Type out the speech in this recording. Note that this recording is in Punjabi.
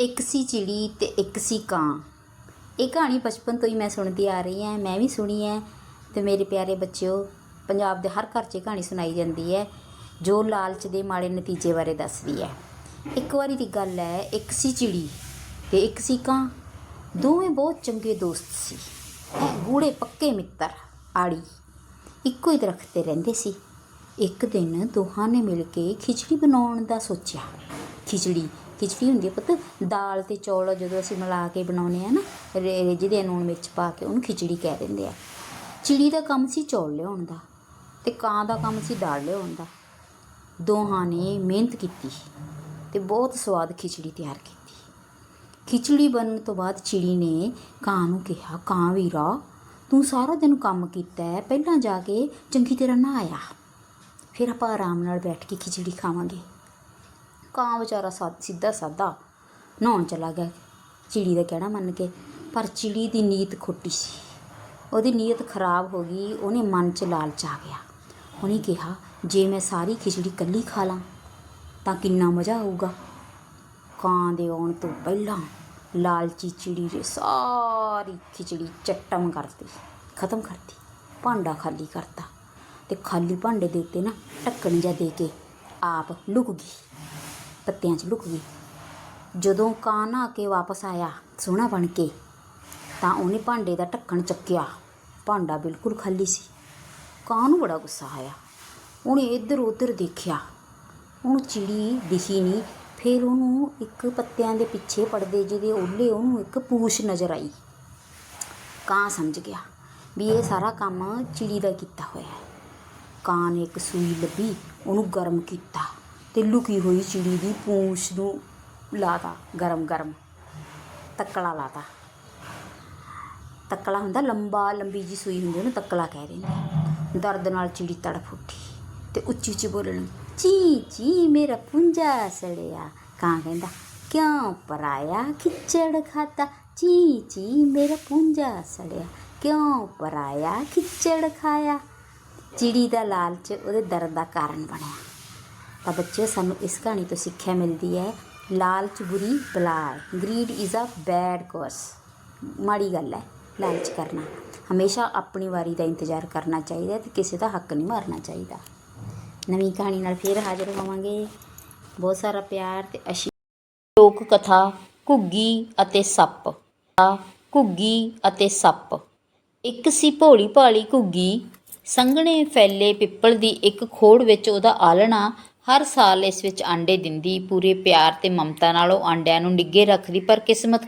ਇੱਕ ਸੀ ਚਿੜੀ ਤੇ ਇੱਕ ਸੀ ਕਾਂ। ਇਹ ਕਹਾਣੀ ਬਚਪਨ ਤੋਂ ਹੀ ਮੈਂ ਸੁਣਦੀ ਆ ਰਹੀ ਹਾਂ, ਮੈਂ ਵੀ ਸੁਣੀ ਹੈ ਤੇ ਮੇਰੇ ਪਿਆਰੇ ਬੱਚਿਓ, ਪੰਜਾਬ ਦੇ ਹਰ ਘਰ 'ਚ ਇਹ ਕਹਾਣੀ ਸੁਣਾਈ ਜਾਂਦੀ ਹੈ, ਜੋ ਲਾਲਚ ਦੇ ਮਾੜੇ ਨਤੀਜੇ ਬਾਰੇ ਦੱਸਦੀ ਹੈ। ਇੱਕ ਵਾਰੀ ਦੀ ਗੱਲ ਹੈ, ਇੱਕ ਸੀ ਚਿੜੀ ਤੇ ਇੱਕ ਸੀ ਕਾਂ, ਦੋਵੇਂ ਬਹੁਤ ਚੰਗੇ ਦੋਸਤ ਸੀ। ਇਹ ਗੂੜੇ ਪੱਕੇ ਮਿੱਤਰ, ਆੜੀ, ਇੱਕੋ ਹੀ ਦਰਖਤ ਤੇ ਰਹਿੰਦੇ ਸੀ। ਇੱਕ ਦਿਨ ਦੋਹਾਂ ਨੇ ਮਿਲ ਕੇ ਖਿਚੜੀ ਬਣਾਉਣ ਦਾ ਸੋਚਿਆ। ਖਿਚੜੀ ਖਿਚੜੀ ਹੁੰਦੀ ਹੈ ਪੁੱਤ। ਦਾਲ ਤੇ ਚੌਲ ਜਦੋਂ ਅਸੀਂ ਮਿਲਾ ਕੇ ਬਣਾਉਂਦੇ ਆ ਨਾ, ਰੇ- ਜਿਹਦੇ ਨੂਣ ਮਿਰਚ ਪਾ ਕੇ, ਉਹਨੂੰ ਖਿਚੜੀ ਕਹਿ ਦਿੰਦੇ ਆ। ਚਿੜੀ ਦਾ ਕੰਮ ਸੀ ਚੌਲ ਲਿਆਉਣ ਦਾ ਤੇ ਕਾਂ ਦਾ ਕੰਮ ਸੀ ਦਾਲ ਲਿਆਉਣ ਦਾ। ਦੋਹਾਂ ਨੇ ਮਿਹਨਤ ਕੀਤੀ ਤੇ ਬਹੁਤ ਸਵਾਦ ਖਿਚੜੀ ਤਿਆਰ ਕੀਤੀ। ਖਿਚੜੀ ਬਣਨ ਤੋਂ ਬਾਅਦ ਚਿੜੀ ਨੇ ਕਾਂ ਨੂੰ ਕਿਹਾ, ਕਾਂ ਵੀਰਾ, ਤੂੰ ਸਾਰਾ ਦਿਨ ਕੰਮ ਕੀਤਾ ਹੈ, ਪਹਿਲਾਂ ਜਾ ਕੇ ਚੰਗੀ ਤਰ੍ਹਾਂ ਨਹਾਇਆ ਫਿਰ ਆਪਾਂ ਆਰਾਮ ਨਾਲ ਬੈਠ ਕੇ ਖਿਚੜੀ ਖਾਵਾਂਗੇ। ਕਾਂ ਵਿਚਾਰਾ ਸਾ, ਸਿੱਧਾ ਸਾਦਾ ਨਹਾਉਣ ਚਲਾ ਗਿਆ। ਚਿੜੀ ਦਾ ਕਹਿਣਾ ਮੰਨ ਕੇ, ਪਰ ਚਿੜੀ ਦੀ ਨੀਤ ਖੋਟੀ ਸੀ। ਉਹਦੀ ਨੀਅਤ ਖਰਾਬ ਹੋ ਗਈ, ਉਹਨੇ ਮਨ 'ਚ ਲਾਲਚ ਆ ਗਿਆ। ਉਹਨੇ ਕਿਹਾ, ਜੇ ਮੈਂ ਸਾਰੀ ਖਿਚੜੀ ਕੱਲੀ ਖਾ ਲਾਂ, ਤਾਂ ਕਿੰਨਾ ਮਜ਼ਾ ਆਊਗਾ। ਕਾਂ ਦੇ ਆਉਣ ਤੋਂ ਪਹਿਲਾਂ ਲਾਲਚੀ ਚਿੜੀ ਨੇ ਸਾਰੀ ਖਿਚੜੀ ਚੱਟਮ ਕਰਤੀ, ਖਤਮ ਕਰਤੀ। ਭਾਂਡਾ ਖਾਲੀ ਕਰਤਾ ਤੇ ਖਾਲੀ ਭਾਂਡੇ ਦੇ ਉੱਤੇ ਨਾ ਢੱਕਣ ਜਿਹਾ ਦੇ ਕੇ ਆਪ ਲੁਕ ਗਈ। ਪੱਤਿਆਂ 'ਚ ਲੁਕ ਗਈ। ਜਦੋਂ ਕਾਂ ਨਹਾ ਕੇ ਵਾਪਸ ਆਇਆ ਸੋਹਣਾ ਬਣ ਕੇ, ਤਾਂ ਉਹਨੇ ਭਾਂਡੇ ਦਾ ਢੱਕਣ ਚੱਕਿਆ। ਭਾਂਡਾ ਬਿਲਕੁਲ ਖਾਲੀ ਸੀ। ਕਾਂ ਨੂੰ ਬੜਾ ਗੁੱਸਾ ਆਇਆ? ਉਹਨੇ ਇੱਧਰ ਉੱਧਰ ਦੇਖਿਆ। ਉਹਨੂੰ ਚਿੜੀ ਦਿਖੀ ਨਹੀਂ। ਫਿਰ ਉਹਨੂੰ ਇੱਕ ਪੱਤਿਆਂ ਦੇ ਪਿੱਛੇ ਪੜਦੇ ਜਿਹਦੇ ਓਲੇ ਉਹਨੂੰ ਇੱਕ ਪੂਛ ਨਜ਼ਰ ਆਈ। ਕਾਂ ਸਮਝ ਗਿਆ ਵੀ ਇਹ ਸਾਰਾ ਕੰਮ ਚਿੜੀ ਦਾ ਕੀਤਾ ਹੋਇਆ ਹੈ। ਕਾਂ ਨੇ ਇੱਕ ਸੂਈ ਲੱਭੀ, ਉਹਨੂੰ ਗਰਮ ਕੀਤਾ। ਤੇ ਲੁਕੀ ਹੋਈ ਚਿੜੀ ਦੀ ਪੂੰਛ ਨੂੰ ਲਾਤਾ, ਗਰਮ ਗਰਮ। ਤੱਕਲਾ ਲਾਤਾ। ਤੱਕਲਾ ਹੁੰਦਾ ਲੰਬਾ, ਲੰਬੀ ਜੀ ਸੂਈ ਹੁੰਦੀ ਉਹਨੂੰ ਤੱਕਲਾ ਕਹਿ ਦਿੰਦੇ ਦਰਦ ਨਾਲ ਚਿੜੀ ਤੜਫ ਉੱਠੀ ਤੇ ਉੱਚੀ ਉੱਚੀ ਬੋਲਣ ਚੀ ਚੀ ਮੇਰਾ ਪੁੰਜਾ ਸੜਿਆ। ਕਾਂ ਕਹਿੰਦਾ, ਕਿਉਂ ਪਰਾਇਆ ਖਿੱਚੜ ਖਾਤਾ? ਚੀ ਚੀ ਮੇਰਾ ਪੁੰਜਾ ਸੜਿਆ। ਕਿਉਂ ਪਰਾਇਆ ਖਿੱਚੜ ਖਾਇਆ? ਚਿੜੀ ਦਾ ਲਾਲਚ ਉਹਦੇ ਦਰਦ ਦਾ ਕਾਰਨ ਬਣਿਆ। ਤਾਂ ਬੱਚਿਓ, ਸਾਨੂੰ ਇਸ ਕਹਾਣੀ ਤੋਂ ਸਿੱਖਿਆ ਮਿਲਦੀ ਹੈ। ਲਾਲਚ ਬੁਰੀ ਬਲਾ ਹੈ greed is a bad curse ਮਾੜੀ ਗੱਲ ਹੈ, ਲਾਲਚ ਕਰਨਾ। ਹਮੇਸ਼ਾ ਆਪਣੀ ਵਾਰੀ ਦਾ ਇੰਤਜ਼ਾਰ ਕਰਨਾ ਚਾਹੀਦਾ ਹੈ ਤੇ ਕਿਸੇ ਦਾ ਹੱਕ ਨਹੀਂ ਮਾਰਨਾ ਚਾਹੀਦਾ। ਨਵੀਂ ਕਹਾਣੀ ਨਾਲ ਫੇਰ ਹਾਜ਼ਰ ਹੋਵਾਂਗੇ। ਬਹੁਤ ਸਾਰਾ ਪਿਆਰ ਤੇ ਅਸ਼ੀ ਲੋਕ ਕਥਾ, ਘੁੱਗੀ ਅਤੇ ਸੱਪ। ਆ ਘੁੱਗੀ ਅਤੇ ਸੱਪ। ਇੱਕ ਸੀ ਭੋਲੀ ਭਾਲੀ ਘੁੱਗੀ। ਸੰਘਣੇ ਫੈਲੇ ਪਿੱਪਲ ਦੀ ਇੱਕ ਖੋੜ ਵਿੱਚ ਉਹਦਾ ਆਲਣਾ ਹਰ ਸਾਲ ਇਸ ਵਿੱਚ ਆਂਡੇ ਦਿੰਦੀ, ਪੂਰੇ ਪਿਆਰ ਤੇ ਮਮਤਾ ਨਾਲ ਉਹ ਆਂਡਿਆਂ ਨੂੰ ਨਿੱਘੇ ਰੱਖਦੀ, ਪਰ ਕਿਸਮਤ